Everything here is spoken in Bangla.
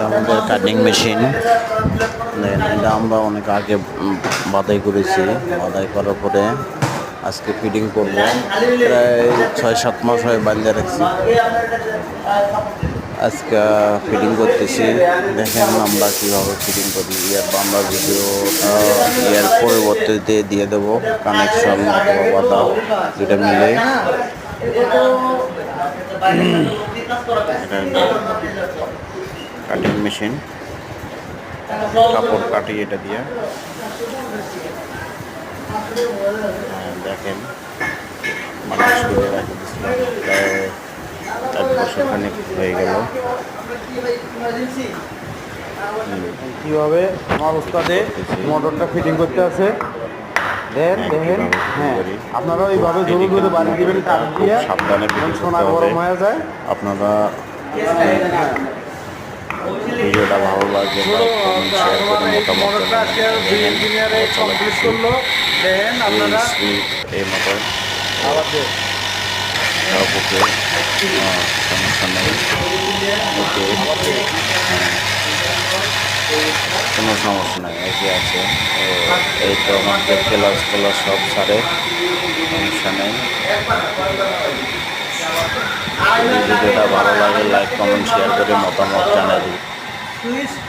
এটা আমাদের কাটিং মেশিন এটা আমরা অনেক আগে বাদাই করেছি। বাদাই করার পরে আজকে ফিটিং করব। প্রায় ছয় সাত মাস হয় বান্ধে রাখছি। আজকে ফিটিং করতেছি। দেখেন আমরা কীভাবে ফিটিং করি। ইয়ার আমরা ভিডিও ইয়ার পরিবর্তে দিয়ে দেবো। কানেকশন অথবা বাধা যেটা মিলে। কাটিং মেশিন কাপড় কাটি এটা দিয়ে। হ্যাঁ, দেখেন মানুষ করে রাখে প্রায় এক বছর খানিক হয়ে গেল। কীভাবে আমার উস্তাদে মোটরটা ফিটিং করতে আছে? দেন হ্যাঁ, দেখেন হ্যাঁ এইভাবে দিবেন কাঠ দিয়ে সাবধানে সোনা গরম হয়ে যায়। আপনারা ভিডিওটা ভালো লাগলে লাইক কমেন্ট শেয়ার করে মতামত জানাবেন কমপ্লিট করল আপনারা এই ওকে সমস্যা নেই ওকে। কোনো সমস্যা নেই একে আছে। এই তো আমাদের ক্লাস ক্লাস সব সারে সমস্যা নেই। ভিডিওটা ভালো লাগে লাইক কমেন্ট শেয়ার করে মতামত জানাই দিই Luiz